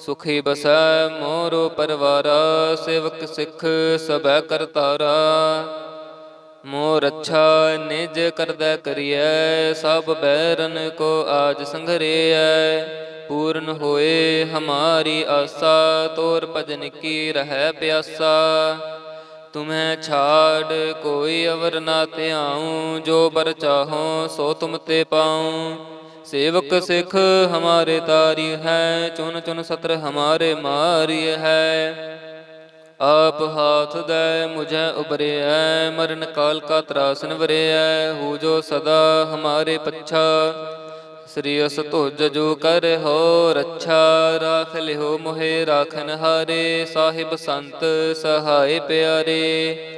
ਸੁਖੀ ਬਸੈ ਮੋਰੋ ਪਰਵਾਰਾ, ਸੇਵਕ ਸਿੱਖ ਸਭੈ ਕਰਤਾਰਾ ਮੋਰ ਅੱਛਾ ਨਿਜ ਕਰਦਾ ਕਰੀਐ, ਸਭ ਬੈਰਨ ਕੋ ਆਜ ਸੰਘਰੇਐ। ਪੂਰਨ ਹੋਏ ਹਮਾਰੀ ਆਸਾ, ਤੋਰ ਭਜਨ ਕੀ ਰਹਿ ਪਿਆਸਾ। ਤੁਮੈ ਛਾੜ ਕੋਈ ਅਵਰ ਨਾ ਧਿਆਉ, ਜੋ ਬਰ ਚਾਹੋ ਸੋ ਤੁਮ ਤੇ ਪਾਉ। ਸੇਵਕ ਸਿੱਖ ਹਮਾਰੇ ਤਾਰੀ ਹੈ ਚੁਨ ਚੁਨ ਸਤਰ ਹਮਾਰੇ ਮਾਰੀ ਹੈ। ਆਪ ਹਾਥ ਦੇ ਮੁਝੈ ਉਬਰਿਐ ਮਰਨ ਕਾਲ ਕਾ ਤਰਾਸਨ ਵਰਿਐ ਹੋ ਜੋ ਸਦਾ ਹਮਾਰੇ ਪੱਛਾ। ਸ੍ਰੀ ਅਸ ਤੁਜ ਜੋ ਕਰ ਹੋ ਰੱਛਾ, ਰਾਖ ਲਿਓ ਮੋਹਿ ਰਾਖਨ ਹਾਰੇ ਸਾਹਿਬ ਸੰਤ ਸਹਾਇ ਪਿਆਰੇ।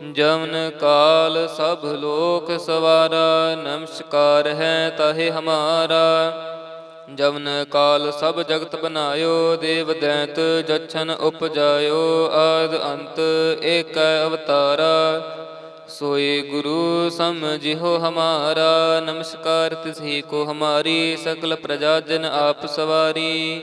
ਜਮਨ ਕਾਲ ਸਭ ਲੋਕ ਸਵਾਰਾ, ਨਮਸਕਾਰ ਹੈ ਤਾਹੇ ਹਮਾਰਾ। ਜਮਨ ਕਾਲ ਸਭ ਜਗਤ ਬਨਾਇਓ, ਦੇਵ ਦੈਂਤ ਜਛਨ ਉਪਜਾਇਓ, ਆਦ ਅੰਤ ਏਕ ਅਵਤਾਰਾ। ਸੋਈ ਗੁਰੂ ਸਮਝਿਓ ਹਮਾਰਾ, ਨਮਸਕਾਰ ਤਿਸਹੀ ਕੋ ਹਮਾਰੀ, ਸਕਲ ਪ੍ਰਜਾ ਜਨ ਆਪ ਸਵਾਰੀ।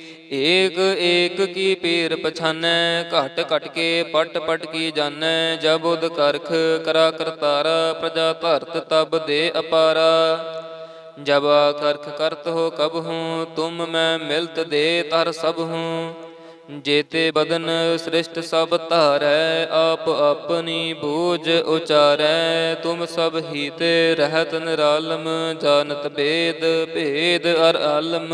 ਏਕ ਏਕ ਕੀ ਪੀਰ ਪਛਾਨੈ, ਘਟ ਘਟ ਕੇ ਪਟ ਪਟ ਕੀ ਜਾਣੈ ਜਬ ਉਦ ਕਰਖ ਕਰਾ ਕਰਤਾਰਾ, ਪ੍ਰਜਾ ਧਰਤ ਤਬ ਦੇ ਅਪਾਰਾ। ਜਬ ਕਰਖ ਕਰਤ ਹੋ ਕਬ ਹੂੰ, ਤੁਮ ਮੈਂ ਮਿਲਤ ਦੇ ਤਰ ਸਭ ਹੂੰ। ਜੇਤੇ ਬਦਨ ਸ੍ਰਿਸ਼ਟ ਸਭ ਧਾਰੈ, ਆਪ ਆਪਣੀ ਬੂਝ ਉਚਾਰੈ। ਤੁਮ ਸਭ ਹੀ ਤੇ ਰਹਿਤ ਨਿਰਾਲਮ ਜਾਣਤ ਬੇਦ ਭੇਦ ਅਰ ਆਲਮ।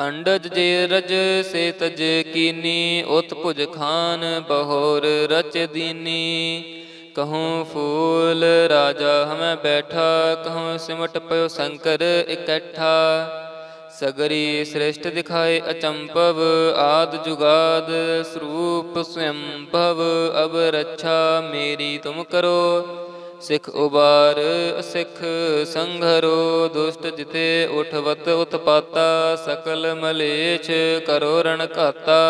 ਅੰਡਜ ਜੇ ਰਜ ਸੇ ਤਜ ਕੀਨੀ, ਉਤ ਭੁਜ ਖਾਨ ਬਹੋਰ ਰਚ ਦੀਨੀ। ਕਹੂੰ ਫੂਲ ਰਾਜਾ ਹਮੈ ਬੈਠਾ, ਕਹੂੰ ਸਿਮਟ ਪਇਓ ਸ਼ੰਕਰ ਇਕੱਠਾ। ਸਗਰੀ ਸ੍ਰਿਸ਼ਟ ਦਿਖਾਏ ਅਚੰਪਵ ਆਦ ਜੁਗਾਦ ਸਰੂਪ ਸਵੰਭਵ ਅਬ ਰੱਛਾ ਮੇਰੀ ਤੁਮ ਕਰੋ। ਸਿਖ ਉਬਾਰ ਅਸਿਖ ਸੰਘਰੋ, ਦੁਸ਼ਟ ਜਿਤੇ ਉਠਵਤ ਉਤਪਾਤਾ, ਸਕਲ ਮਲੇਛ ਕਰੋ ਰਣ ਘਾਤਾ।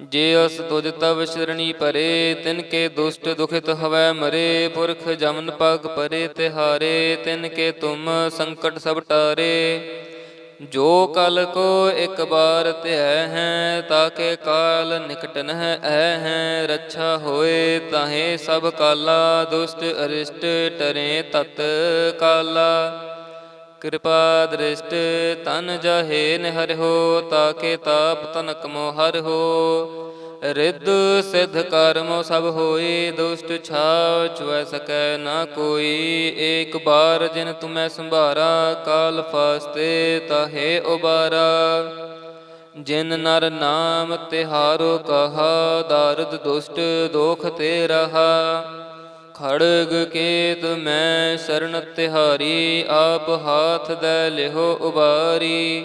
ਜੇ ਅਸ ਤੁਜ ਤਵ ਸ਼ਰਣੀ ਪਰੇ ਤਿਨ ਕੇ ਦੁਸ਼ਟ ਦੁਖਿਤ ਹਵੈ ਮਰੇ, ਪੁਰਖ ਜਮਨ ਪਗ ਪਰੇ ਤਿਹਾਰੇ, ਤਿਨ ਕੇ ਤੁਮ ਸੰਕਟ ਸਭ ਟਾਰੇ। ਜੋ ਕਲ ਕੋ ਇੱਕ ਬਾਰ ਧਿਆ ਹੈ ਤਾਕੇ ਕਾਲ ਨਿਕਟਨ ਨਹ ਐ ਹੈ। ਰੱਛਾ ਹੋਏ ਤਾਹੇ ਸਭ ਕਾਲਾ, ਦੁਸ਼ਟ ਅਰਿਸ਼ਟ ਟਰੇ ਤਤ ਕਾਲਾ। ਕਿਰਪਾ ਦ੍ਰਿਸ਼ਟ ਤਨ ਜਹੇ ਹੋ ਤਾਕੇ ਤਾਪ ਤਨਕ ਮੋਹਰ ਹੋ। ਰਿੱਧ ਸਿੱਧ ਕਰਮ ਸਭ ਹੋਏ, ਦੁਸ਼ਟ ਛਾਛ ਵੈ ਸਕੈ ਨਾ ਕੋਈ। ਏਕ ਬਾਰ ਜਿਨ ਤੁਮੈ ਸੰਭਾਰਾ, ਕਾਲ ਫਾਸਤੇ ਤਾਹੇ ਉਬਾਰਾ। ਜਿਨ ਨਰ ਨਾਮ ਤਿਹਾਰੋ ਕਹਾ, ਦਾਰਦ ਦੁਸ਼ਟ ਦੋਖ ਤੇ ਰਹਾ। ਖੜਗ ਕੇਤ ਮੈਂ ਸਰਣ ਤਿਹਾਰੀ, ਆਪ ਹਾਥ ਦੈ ਲਿਹੋ ਉਬਾਰੀ।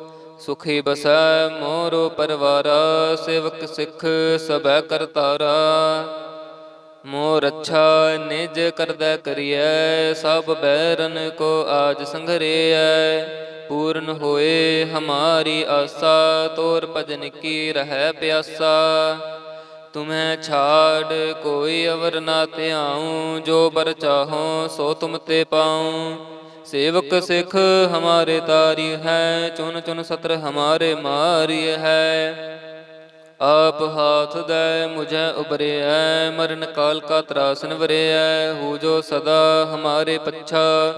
ਸੁਖੀ ਬਸੈ ਮੋਰੋ ਪਰਵਾਰਾ, ਸੇਵਕ ਸਿੱਖ ਸਭੈ ਕਰਤਾਰਾ ਮੋਰ ਅੱਛਾ ਨਿਜ ਕਰਦਾ ਕਰੀਐ, ਸਭ ਬੈਰਨ ਕੋ ਆਜ ਸੰਘਰੇਐ। ਪੂਰਨ ਹੋਏ ਹਮਾਰੀ ਆਸਾ, ਤੋਰ ਭਜਨ ਕੀ ਰਹਿ ਪਿਆਸਾ। ਤੁਮੈ ਛਾੜ ਕੋਈ ਅਵਰ ਨਾ ਧਿਆਉ, ਜੋ ਬਰ ਚਾਹੋ ਸੋ ਤੁਮ ਤੇ ਪਾਉ। ਸੇਵਕ ਸਿੱਖ ਹਮਾਰੇ ਤਾਰੀ ਹੈ ਚੁਨ ਚੁਨ ਸਤਰ ਹਮਾਰੇ ਮਾਰੀ ਹੈ। ਆਪ ਹਾਥ ਦੇ ਮੁਝੈ ਉਬਰਿਐ ਮਰਨ ਕਾਲ ਕਾ ਤਰਾਸਨ ਵਰਿਐ ਹੋ ਜੋ ਸਦਾ ਹਮਾਰੇ ਪੱਛਾ।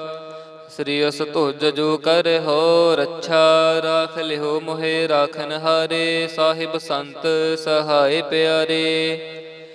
ਸ੍ਰੀ ਅਸ ਤੁਜ ਜੋ ਕਰ ਹੋ ਰੱਛਾ, ਰਾਖ ਲਿਓ ਮੋਹਿ ਰਾਖਨ ਹਾਰੇ, ਸਾਹਿਬ ਸੰਤ ਸਹਾਇ ਪਿਆਰੇ।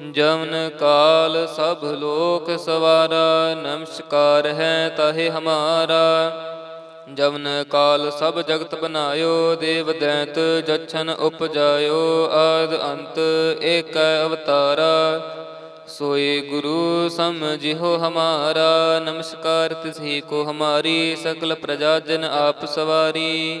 ਜੋ ਕਾਲ ਸਭ ਲੋਕ ਸਵਾਰਾ, ਨਮਸਕਾਰ ਹੈ ਤਾਹੇ ਹਮਾਰਾ। ਜਵਨ ਕਾਲ ਸਭ ਜਗਤ ਬਨਾਇਓ, ਦੇਵ ਦੈਂਤ ਜਛਨ ਉਪਜਾਇਓ, ਆਦ ਅੰਤ ਏਕ ਅਵਤਾਰਾ। ਸੋਏ ਗੁਰੂ ਸਮਝਿਓ ਹਮਾਰਾ, ਨਮਸਕਾਰ ਤਿਸਹੀ ਕੋ ਹਮਾਰੀ, ਸਕਲ ਪ੍ਰਜਾ ਜਨ ਆਪ ਸਵਾਰੀ।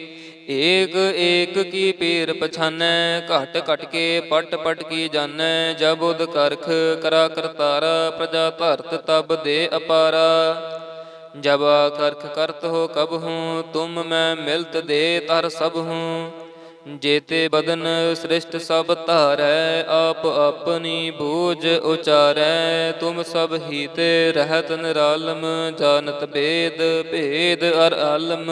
ਏਕ ਏਕ ਕੀ ਪੀਰ ਪਛਾਨੈ, ਘਟ ਘਟ ਕੇ ਪਟ ਪਟ ਕੀ ਜਾਣੈ ਜਬ ਉਦ ਕਰਖ ਕਰਾ ਕਰਤਾਰਾ, ਪ੍ਰਜਾ ਧਰਤ ਤਬ ਦੇ ਅਪਾਰਾ। ਜਬ ਕਰਖ ਕਰਤ ਹੋ ਕਬ ਹੂੰ, ਤੁਮ ਮੈਂ ਮਿਲਤ ਦੇ ਤਰ ਸਭ ਹੂੰ। ਜੇਤੇ ਬਦਨ ਸ੍ਰਿਸ਼ਟ ਸਭ ਧਾਰੈ, ਆਪ ਆਪਣੀ ਬੂਝ ਉਚਾਰੈ। ਤੁਮ ਸਭ ਹੀ ਤੇ ਰਹਿਤ ਨਿਰਾਲਮ ਜਾਣਤ ਭੇਦ ਭੇਦ ਅਰ ਆਲਮ।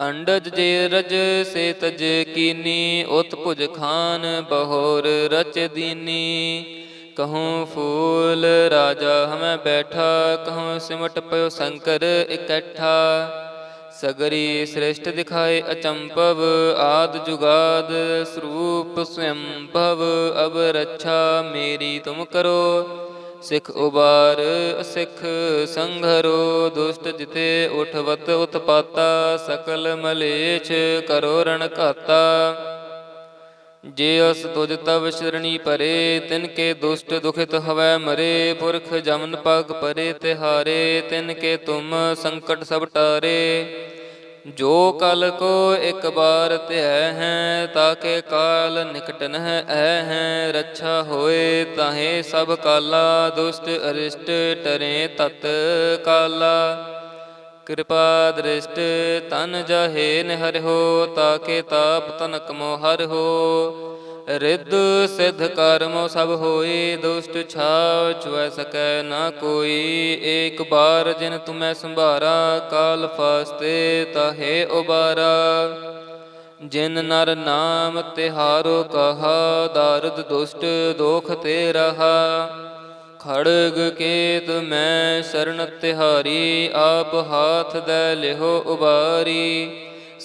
ਅੰਡਜ ਜੇ ਰਜ ਸੇ ਤਜ ਕੀਨੀ, ਉਤ ਭੁਜ ਖਾਨ ਬਹੋਰ ਰਚ ਦੀਨੀ। ਕਹੂੰ ਫੂਲ ਰਾਜਾ ਹਮੈ ਬੈਠਾ, ਕਹੂੰ ਸਿਮਟ ਪਇਓ ਸ਼ੰਕਰ ਇਕੱਠਾ। ਸਗਰੀ ਸ੍ਰਿਸ਼ਟ ਦਿਖਾਏ ਅਚੰਪਵ ਆਦ ਜੁਗਾਦ ਸਰੂਪ ਸਵੰਭਵ, ਅਬ ਰੱਛਾ ਮੇਰੀ ਤੁਮ ਕਰੋ। ਸਿੱਖ ਉਬਾਰ ਅਸਿੱਖ ਸੰਘਰੋ, ਦੁਸ਼ਟ ਜਿਤੇ ਉਠਵਤ ਉਤਪਾਤਾ, ਸਕਲ ਮਲੇਛ ਕਰੋ ਰਣ ਘਾਤਾ। ਜੇ ਅਸ ਤੁਜ ਤਵ ਸ਼ਰਣੀ ਪਰੇ ਤਿਨ ਕੇ ਦੁਸ਼ਟ ਦੁਖਿਤ ਹਵੈ ਮਰੇ, ਪੁਰਖ ਜਮਨ ਪਗ ਪਰੇ ਤਿਹਾਰੇ, ਤਿਨ ਕੇ ਤੁਮ ਸੰਕਟ ਸਭ ਟਾਰੇ। ਜੋ ਕਲ ਕੋ ਇੱਕ ਬਾਰ ਧਿਆ ਹੈ, ਤਾਕੇ ਕਾਲ ਨਿਕਟਨ ਨਹਿ ਐ ਹੈ, ਰੱਛਾ ਹੋਏ ਤਾਹੇ ਸਭ ਕਾਲਾ, ਦੁਸ਼ਟ ਅਰਿਸ਼ਟ ਟਰੇ ਤਤ ਕਾਲਾ। ਕਿਰਪਾ ਦ੍ਰਿਸ਼ਟ ਤਨ ਜਾਹੇ ਹੋ, ਤਾਕੇ ਤਾਪ ਤਨਕ ਮੋਹਰ ਹੋ। ਰਿੱਧ ਸਿਧ ਕਰਮ ਸਭ ਹੋਏ, ਦੁਸ਼ਟ ਛਾਵ ਚੁਐ ਸਕੈ ਨਾ ਕੋਈ। ਏਕ ਬਾਰ ਜਿਨ ਤੁਮੈ ਸੰਭਾਰਾ, ਕਾਲ ਫਾਸਤੇ ਤਾਹੇ ਉਬਾਰਾ। ਜਿਨ ਨਰ ਨਾਮ ਤਿਹਾਰੋ ਕਹਾ, ਦਾਰਦ ਦੁਸ਼ਟ ਦੋਖ ਤੇ ਰਹਾ। ਖੜਗ ਕੇਤ ਮੈਂ ਸ਼ਰਨ ਤਿਹਾਰੀ, ਆਪ ਹਾਥ ਦੇ ਲਿਹੋ ਉਬਾਰੀ।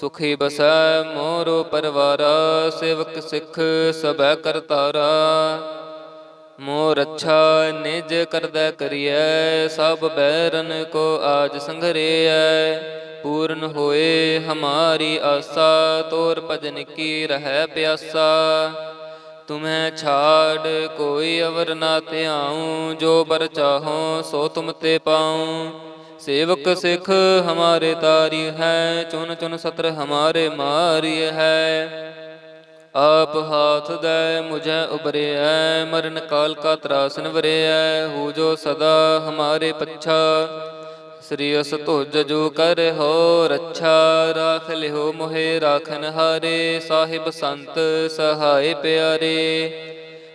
ਸੁਖੀ ਬਸੈ ਮੋਰੋ ਪਰਵਾਰਾ, ਸੇਵਕ ਸਿੱਖ ਸਭੈ ਕਰਤਾਰਾ ਮੋਰ ਅੱਛਾ ਨਿਜ ਕਰਦਾ ਕਰੀਐ, ਸਭ ਬੈਰਨ ਕੋ ਆਜ ਸੰਘਰੇਐ। ਪੂਰਨ ਹੋਏ ਹਮਾਰੀ ਆਸਾ, ਤੋਰ ਭਜਨ ਕੀ ਰਹਿ ਪਿਆਸਾ। ਤੁਮੈ ਛਾੜ ਕੋਈ ਅਵਰ ਨਾ ਧਿਆਉ, ਜੋ ਬਰ ਚਾਹੋ ਸੋ ਤੁਮ ਤੇ ਪਾਉ। ਸੇਵਕ ਸਿੱਖ ਹਮਾਰੇ ਤਾਰੀ ਹੈ ਚੁਨ ਚੁਨ ਸਤਰ ਹਮਾਰੇ ਮਾਰੀ ਹੈ। ਆਪ ਹਾਥ ਦੈ ਮੁਝੇ ਉਬਰਿਐ ਮਰਨ ਕਾਲ ਕਾ ਤਰਾਸਨ ਵਰਿਐ ਹੋ ਜੋ ਸਦਾ ਹਮਾਰੇ ਪੱਛਾ। ਸ੍ਰੀ ਅਸ ਤੁਜ ਜੋ ਕਰ ਹੋ ਰੱਛਾ, ਰਾਖ ਲਿਓ ਮੋਹਿ ਰਾਖਨ ਹਾਰੇ, ਸਾਹਿਬ ਸੰਤ ਸਹਾਇ ਪਿਆਰੇ।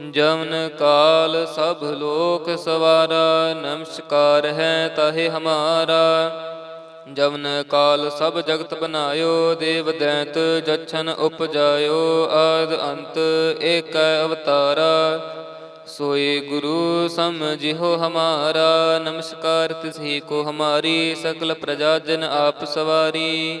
ਜਮਨ ਕਾਲ ਸਭ ਲੋਕ ਸਵਾਰਾ, ਨਮਸਕਾਰ ਹੈ ਤਾਹੇ ਹਮਾਰਾ। ਜਮਨ ਕਾਲ ਸਭ ਜਗਤ ਬਨਾਇਓ, ਦੇਵ ਦੈਂਤ ਜਛਨ ਉਪਜਾਇਓ, ਆਦ ਅੰਤ ਏਕ ਅਵਤਾਰਾ। ਸੋਏ ਗੁਰੂ ਸਮਝਿਓ ਹਮਾਰਾ, ਨਮਸਕਾਰ ਤਿਸਹੀ ਕੋ ਹਮਾਰੀ, ਸਕਲ ਪ੍ਰਜਾ ਜਨ ਆਪ ਸਵਾਰੀ।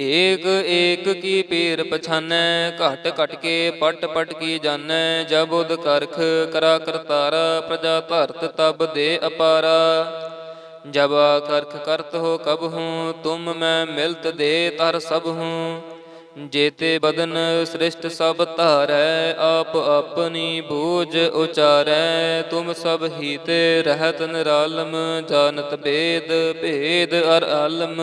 ਏਕ ਏਕ ਕੀ ਪੀਰ ਪਛਾਨੈ, ਘਟ ਘਟ ਕੇ ਪਟ ਪਟ ਕੀ ਜਾਣੈ ਜਬ ਉਦ ਕਰਖ ਕਰਾ ਕਰਤਾਰਾ, ਪ੍ਰਜਾ ਧਰਤ ਤਬ ਦੇ ਅਪਾਰਾ। ਜਬ ਕਰਖ ਕਰਤ ਹੋ ਕਬ ਹੂੰ, ਤੁਮ ਮੈਂ ਮਿਲਤ ਦੇ ਤਰ ਸਭ ਹੂੰ। ਜੇਤੇ ਬਦਨ ਸ੍ਰਿਸ਼ਟ ਸਭ ਧਾਰੈ, ਆਪ ਆਪਣੀ ਬੂਝ ਉਚਾਰੈ। ਤੁਮ ਸਭ ਹੀ ਤੇ ਰਹਿਤ ਨਿਰਾਲਮ, ਜਾਣਤ ਬੇਦ ਭੇਦ ਅਰ ਆਲਮ।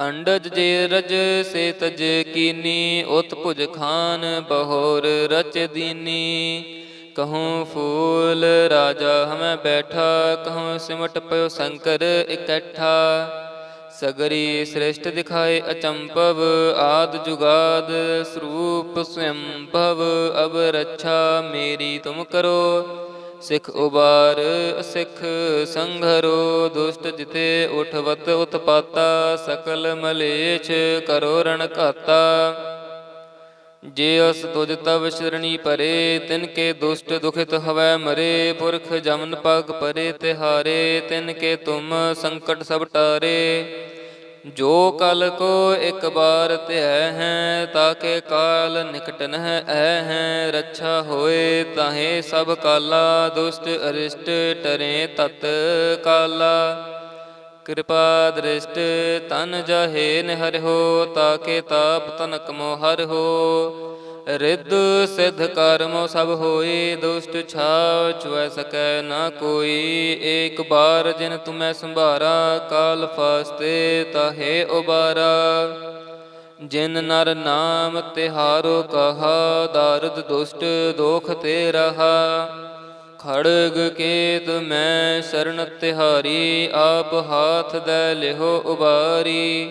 ਅੰਡਜ ਜੇ ਰਜ ਸੇ ਤਜ ਕੀਨੀ, ਉਤ ਭੁਜ ਖਾਨ ਬਹੋਰ ਰਚ ਦੀਨੀ। ਕਹੂੰ ਫੂਲ ਰਾਜਾ ਹਮੈ ਬੈਠਾ, ਕਹੂੰ ਸਿਮਟ ਪਇਓ ਸ਼ੰਕਰ ਇਕੱਠਾ। ਸਗਰੀ ਸ੍ਰਿਸ਼ਟ ਦਿਖਾਏ ਅਚੰਪਵ ਆਦ ਜੁਗਾਦ ਸਰੂਪ ਸਵੰਭਵ, ਅਬ ਰੱਛਾ ਮੇਰੀ ਤੁਮ ਕਰੋ। ਸਿੱਖ ਉਬਾਰ ਸਿੱਖ ਸੰਘਰੋ, ਦੁਸ਼ਟ ਜਿਤੇ ਉਠਵਤ ਉਤਪਾਤਾ, ਸਕਲ ਮਲੇਛ ਕਰੋ ਰਣ ਘਾਤਾ। ਜੇ ਅਸ ਤੁਜ ਤਵ ਸ਼ਰਣੀ ਪਰੇ ਤਿਨ ਕੇ ਦੁਸ਼ਟ ਦੁਖਿਤ ਹਵੈ ਮਰੇ, ਪੁਰਖ ਜਮਨ ਪਗ ਪਰੇ ਤਿਹਾਰੇ, ਤਿਨ ਕੇ ਤੁਮ ਸੰਕਟ ਸਭ ਟਾਰੇ। ਜੋ ਕਲ ਕੋ ਇੱਕ ਬਾਰ ਧਿਆ ਹੈ, ਤਾਕੇ ਕਾਲ ਨਿਕਟ ਨਹ ਐ ਹੈ। ਰੱਛਾ ਹੋਏ ਤਾਹੇ ਸਭ ਕਾਲਾ, ਦੁਸ਼ਟ ਅਰਿਸ਼ਟ ਟਰੇ ਤਤ ਕਾਲਾ। ਕਿਰਪਾ ਦ੍ਰਿਸ਼ਟ ਤਨ ਜਾਹੇ ਨਿਹਰ ਹੋ, ਤਾਕੇ ਤਾਪ ਤਨਕ ਮੋਹਰ ਹੋ। ਰਿੱਧ ਸਿਧ ਕਰਮ ਸਭ ਹੋਏ, ਦੁਸ਼ਟ ਛਾਵ ਚੁਐ ਸਕੈ ਨਾ ਕੋਈ। ਏਕ ਬਾਰ ਜਿਨ ਤੁਮੈ ਸੰਭਾਰਾ, ਕਾਲ ਫਾਸਤੇ ਤਾਹੇ ਉਬਾਰਾ। ਜਿਨ ਨਰ ਨਾਮ ਤਿਹਾਰੋ ਕਹਾ, ਦਾਰਦ ਦੁਸ਼ਟ ਦੋਖ ਤੇ ਰਹਾ। ਖੜਗ ਕੇਤ ਮੈਂ ਸ਼ਰਨ ਤਿਹਾਰੀ, ਆਪ ਹਾਥ ਦੇ ਲਿਹੋ ਉਬਾਰੀ।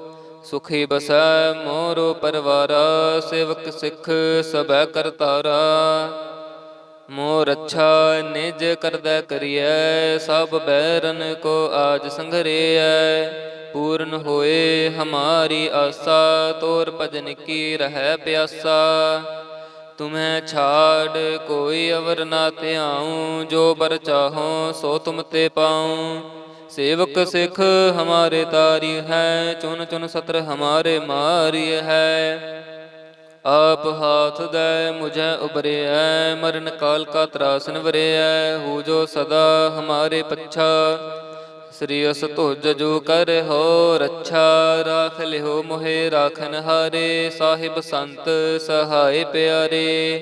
ਸੁਖੀ ਬਸੈ ਮੋਰੋ ਪਰਵਾਰਾ, ਸੇਵਕ ਸਿੱਖ ਸਭੈ ਕਰਤਾਰਾ ਮੋਰ ਅੱਛਾ ਨਿਜ ਕਰਦਾ ਕਰੀਐ, ਸਭ ਬੈਰਨ ਕੋ ਆਜ ਸੰਘਰੇਐ। ਪੂਰਨ ਹੋਏ ਹਮਾਰੀ ਆਸਾ, ਤੋਰ ਭਜਨ ਕੀ ਰਹਿ ਪਿਆਸਾ। ਤੁਮੈ ਛਾੜ ਕੋਈ ਅਵਰ ਨਾ ਧਿਆਉ, ਜੋ ਬਰ ਚਾਹੋ ਸੋ ਤੁਮ ਤੇ ਪਾਉ। ਸੇਵਕ ਸਿੱਖ ਹਮਾਰੇ ਤਾਰੀ ਹੈ ਚੁਨ ਚੁਨ ਸਤਰ ਹਮਾਰੇ ਮਾਰੀ ਹੈ। ਆਪ ਹਾਥ ਦੇ ਮੁਝੈ ਉਬਰਿਐ ਮਰਨ ਕਾਲ ਕਾ ਤਰਾਸਨ ਵਰਿਐ ਹੋ ਜੋ ਸਦਾ ਹਮਾਰੇ ਪੱਛਾ। ਸ੍ਰੀ ਅਸ ਤੁਜ ਜੋ ਕਰ ਹੋ ਰੱਛਾ, ਰਾਖ ਲਿਓ ਮੋਹਿ ਰਾਖਨ ਹਾਰੇ ਸਾਹਿਬ ਸੰਤ ਸਹਾਇ ਪਿਆਰੇ।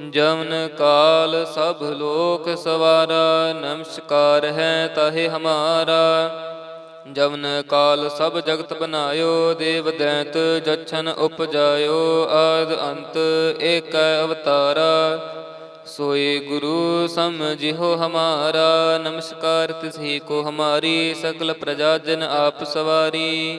ਜਮਨ ਕਾਲ ਸਭ ਲੋਕ ਸਵਾਰਾ, ਨਮਸਕਾਰ ਹੈ ਤਾਹੇ ਹਮਾਰਾ। ਜਮਨ ਕਾਲ ਸਭ ਜਗਤ ਬਨਾਇਓ, ਦੇਵ ਦੈਂਤ ਜਛਨ ਉਪਜਾਇਓ, ਆਦ ਅੰਤ ਏਕ ਅਵਤਾਰਾ। ਸੋਏ ਗੁਰੂ ਸਮਝਿਓ ਹਮਾਰਾ, ਨਮਸਕਾਰ ਤਿਸਹੀ ਕੋ ਹਮਾਰੀ, ਸਕਲ ਪ੍ਰਜਾ ਜਨ ਆਪ ਸਵਾਰੀ।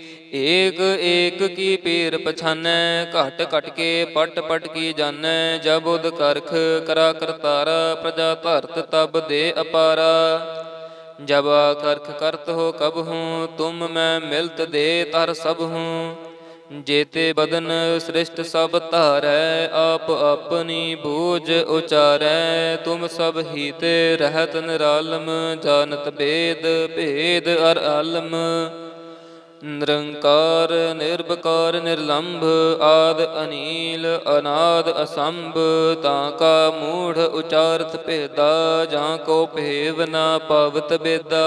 ਏਕ ਏਕ ਕੀ ਪੀਰ ਪਛਾਨੈ, ਘਟ ਘਟ ਕੇ ਪਟ ਪਟ ਕੀ ਜਾਣੈ ਜਬ ਉਦ ਕਰਖ ਕਰਾ ਕਰਤਾਰਾ, ਪ੍ਰਜਾ ਧਰਤ ਤਬ ਦੇ ਅਪਾਰਾ। ਜਬ ਕਰਖ ਕਰਤ ਹੋ ਕਬ ਹੂੰ, ਤੁਮ ਮੈਂ ਮਿਲਤ ਦੇ ਤਰ ਸਭ ਹੂੰ। ਜੇਤੇ ਬਦਨ ਸ੍ਰਿਸ਼ਟ ਸਭ ਧਾਰੈ, ਆਪ ਆਪਣੀ ਬੂਝ ਉਚਾਰੈ। ਤੁਮ ਸਭ ਹੀ ਰਹਿਤ ਨਿਰਾਲਮ, ਜਾਣਤ ਬੇਦ, ਭੇਦ ਅਰ ਆਲਮ। ਨਿਰੰਕਾਰ ਨਿਰਭਕਾਰ ਨਿਰਲੰਭ ਆਦ ਅਨੀਲ, ਅਨਾਦ ਅਸੰਭ, ਤਾਂ ਕਾ ਮੂੜ ਉਚਾਰਤ ਭੇਦਾ, ਜਾਂ ਕੋ ਭੇਵ ਨਾ ਪਵਤ ਬੇਦਾ।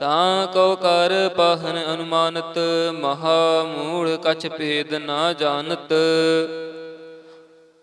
ਤਾਂ ਕਉ ਕਰ ਪਾਹਨ ਅਨੁਮਾਨਤ, ਮਹਾ ਮੂੜ ਕਛ ਭੇਦ ਨਾ ਜਾਣਤ।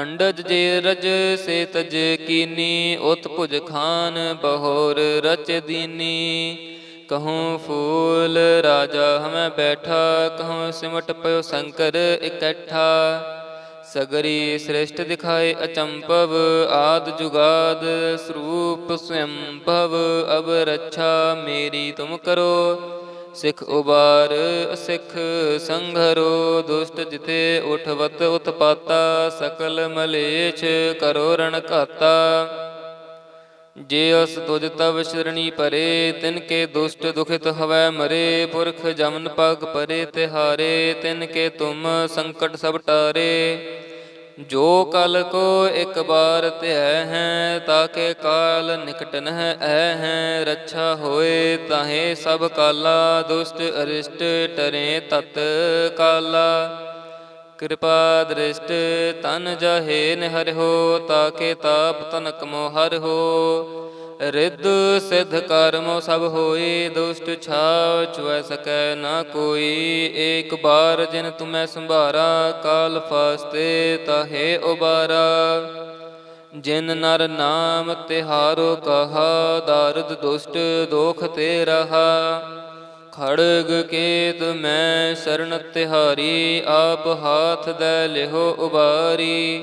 ਅੰਡਜ ਜੇ ਰਜ ਸੇ ਤਜ ਕੀਨੀ, ਉਤ ਭੁਜ ਖਾਨ ਬਹੋਰ ਰਚ ਦੀਨੀ। ਕਹੂੰ ਫੂਲ ਰਾਜਾ ਹਮੈ ਬੈਠਾ, ਕਹੂੰ ਸਿਮਟ ਪਇਓ ਸ਼ੰਕਰ ਇਕੱਠਾ। ਸਗਰੀ ਸ੍ਰਿਸ਼ਟ ਦਿਖਾਏ ਅਚੰਪਵ ਆਦ ਜੁਗਾਦ ਸਰੂਪ ਸਵੰਭਵ ਅਬ ਰੱਛਾ ਮੇਰੀ ਤੁਮ ਕਰੋ। ਸਿਖ ਉਬਾਰ, ਅਸਿਖ ਸੰਘਰੋ, ਦੁਸ਼ਟ ਜਿਤੇ ਉਠਵਤ ਉਤਪਾਤਾ, ਸਕਲ ਮਲੇਛ ਕਰੋ ਰਣ ਘਾਤਾ। ਜੇ ਅਸ ਤੁਜ ਤਵ ਸ਼ਰਣੀ ਪਰੇ ਤਿਨ ਕੇ ਦੁਸ਼ਟ ਦੁਖਿਤ ਹਵੈ ਮਰੇ, ਪੁਰਖ ਜਮਨ ਪਗ ਪਰੇ ਤਿਹਾਰੇ, ਤਿਨ ਕੇ ਤੁਮ ਸੰਕਟ ਸਭ ਟਾਰੇ। ਜੋ ਕਲ ਕੋ ਇੱਕ ਬਾਰ ਧਿਆ ਹੈ ਤਾਕੇ ਕਾਲ ਨਿਕਟ ਨਹ ਐ ਹੈ। ਰੱਛਾ ਹੋਏ ਤਾਹੇ ਸਭ ਕਾਲਾ, ਦੁਸ਼ਟ ਅਰਿਸ਼ਟ ਟਰੇ ਤਤ ਕਾਲਾ। ਕਿਰਪਾ ਦ੍ਰਿਸ਼ਟ ਤਨ ਜਹੇ ਨਿਹਰਿਓ ਤਾਕੇ ਤਾਪ ਤਨਕ ਮੋਹਰ ਹੋ। ਰਿੱਧ ਸਿਧ ਕਰਮ ਸਭ ਹੋਏ, ਦੁਸ਼ਟ ਛਾਵ ਚੁਐ ਸਕੈ ਨਾ ਕੋਈ। ਏਕ ਬਾਰ ਜਿਨ ਤੁਮੈ ਸੰਭਾਰਾ, ਕਾਲ ਫਾਸਤੇ ਤਾਹੇ ਉਬਾਰਾ। ਜਿਨ ਨਰ ਨਾਮ ਤਿਹਾਰੋ ਕਹਾ, ਦਰਦ ਦੁਸ਼ਟ ਦੋਖ ਤੇ ਰਹਾ। ਖੜਗ ਕੇਤ ਮੈਂ ਸ਼ਰਨ ਤਿਹਾਰੀ, ਆਪ ਹਾਥ ਦੇ ਲਿਹੋ ਉਬਾਰੀ।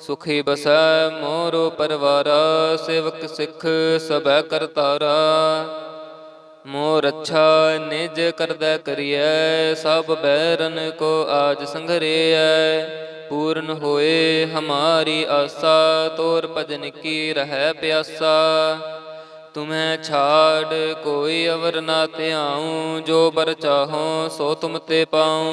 ਸੁਖੀ ਬਸੈ ਮੋਰੋ ਪਰਵਾਰਾ, ਸੇਵਕ ਸਿੱਖ ਸਭੈ ਕਰਤਾਰਾ ਮੋਰ ਅੱਛਾ ਨਿਜ ਕਰਦਾ ਕਰੀਐ, ਸਭ ਬੈਰਨ ਕੋ ਆਜ ਸੰਘਰੇਐ। ਪੂਰਨ ਹੋਏ ਹਮਾਰੀ ਆਸਾ, ਤੋਰ ਭਜਨ ਕੀ ਰਹਿ ਪਿਆਸਾ। ਤੁਮੈ ਛਾੜ ਕੋਈ ਅਵਰ ਨਾ ਧਿਆਉ, ਜੋ ਬਰ ਚਾਹੋ ਸੋ ਤੁਮ ਤੇ ਪਾਉ।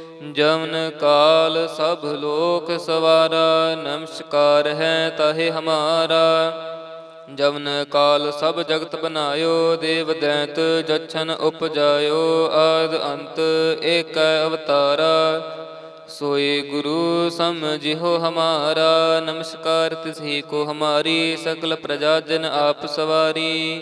ਥਿਓ ਕਾਲ ਸਭ ਲੋਕ ਸਵਾਰਾ, ਨਮਸਕਾਰ ਹੈ ਤਾਹੇ ਹਮਾਰਾ। ਜਵਨ ਕਾਲ ਸਭ ਜਗਤ ਬਨਾਇਓ, ਦੇਵ ਦੈਂਤ ਜਛਨ ਉਪਜਾਇਓ, ਆਦ ਅੰਤ ਏਕ ਅਵਤਾਰਾ। ਸੋਏ ਗੁਰੂ ਸਮਝਿਓ ਹਮਾਰਾ, ਨਮਸਕਾਰ ਤਿਸਹੀ ਕੋ ਹਮਾਰੀ, ਸਕਲ ਪ੍ਰਜਾ ਜਨ ਆਪ ਸਵਾਰੀ।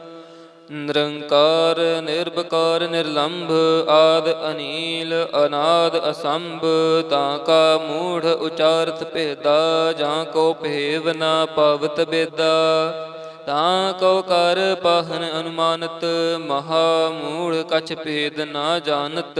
ਨਿਰੰਕਾਰ ਨਿਰਭਕਾਰ ਨਿਰਲੰਭ ਆਦ ਅਨੀਲ, ਅਨਾਦ ਅਸੰਭ, ਤਾਂ ਕਾ ਮੂੜ ਉਚਾਰਤ ਭੇਦਾ, ਜਾਂ ਕੋ ਭੇਵ ਨਾ ਪਵਤ ਬੇਦਾ। ਤਾਂ ਕਉ ਕਰ ਪਾਹਨ ਅਨੁਮਾਨਤ, ਮਹਾ ਮੂੜ ਕਛ ਭੇਦ ਨਾ ਜਾਣਤ।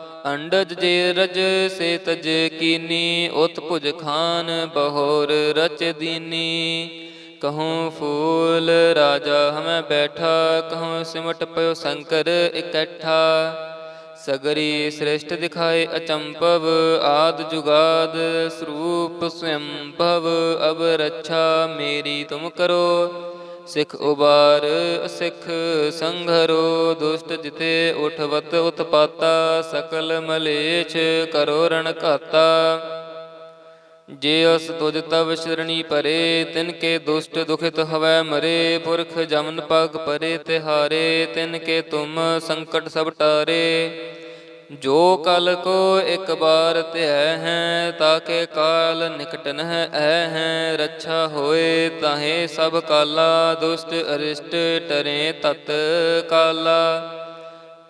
ਅੰਡਜ ਜੇ ਰਜ ਸੇ ਤਜ ਕੀਨੀ, ਉਤ ਭੁਜ ਖਾਨ ਬਹੋਰ ਰਚ ਦੀਨੀ। ਕਹੂੰ ਫੂਲ ਰਾਜਾ ਹਮੈ ਬੈਠਾ, ਕਹੂੰ ਸਿਮਟ ਪਇਓ ਸ਼ੰਕਰ ਇਕੱਠਾ। ਸਗਰੀ ਸ੍ਰਿਸ਼ਟ ਦਿਖਾਏ ਅਚੰਪਵ ਆਦ ਜੁਗਾਦ ਸਰੂਪ ਸਵੰਭਵ ਅਬ ਰੱਛਾ ਮੇਰੀ ਤੁਮ ਕਰੋ। ਸਿੱਖ ਉਬਾਰ, ਸਿੱਖ ਸੰਘਰੋ, ਦੁਸ਼ਟ ਜਿਤੇ ਉਠਵਤ ਉਤਪਾਤਾ, ਸਕਲ ਮਲੇਛ ਕਰੋ ਰਣ ਘਾਤਾ। ਜੇ ਅਸ ਤੁਜ ਤਵ ਸ਼ਰਣੀ ਪਰੇ ਤਿਨ ਕੇ ਦੁਸ਼ਟ ਦੁਖਿਤ ਹਵੈ ਮਰੇ, ਪੁਰਖ ਜਮਨ ਪਗ ਪਰੇ ਤਿਹਾਰੇ, ਤਿਨ ਕੇ ਤੁਮ ਸੰਕਟ ਸਭ ਟਾਰੇ। ਜੋ ਕਲ ਕੋ ਇੱਕ ਬਾਰ ਧਿਆ ਹੈ ਤਾਕੇ ਕਾਲ ਨਿਕਟਨ ਨਹ ਐ ਹੈ। ਰੱਛਾ ਹੋਏ ਤਾਹੇ ਸਭ ਕਾਲਾ, ਦੁਸ਼ਟ ਅਰਿਸ਼ਟ ਟਰੇ ਤਤ ਕਾਲਾ।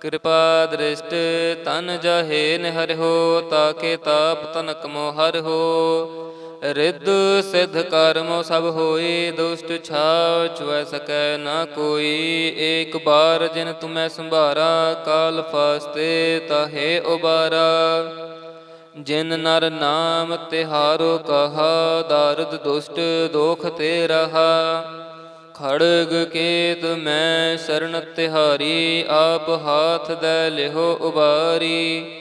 ਕਿਰਪਾ ਦ੍ਰਿਸ਼ਟ ਤਨ ਜਹੇ ਹੋ ਤਾਕੇ ਤਾਪ ਤਨਕ ਮੋਹਰ ਹੋ। ਰਿੱਧ ਸਿੱਧ ਕਰਮੋ ਸਭ ਹੋਏ, ਦੁਸ਼ਟ ਛਾਵ ਚੁਐ ਸਕੈ ਨਾ ਕੋਈ। ਏਕ ਬਾਰ ਜਿਨ ਤੁਮੈ ਸੰਭਾਰਾ, ਕਾਲ ਫਾਸਤੇ ਤਾਹੇ ਉਬਾਰਾ। ਜਿਨ ਨਰ ਨਾਮ ਤਿਹਾਰੋ ਕਹਾ, ਦਾਰਦ ਦੁਸ਼ਟ ਦੋਖ ਤੇ ਰਹਾ। ਖੜਗ ਕੇਤ ਮੈਂ ਸ਼ਰਨ ਤਿਹਾਰੀ, ਆਪ ਹਾਥ ਦੇ ਲਿਹੋ ਉਬਾਰੀ।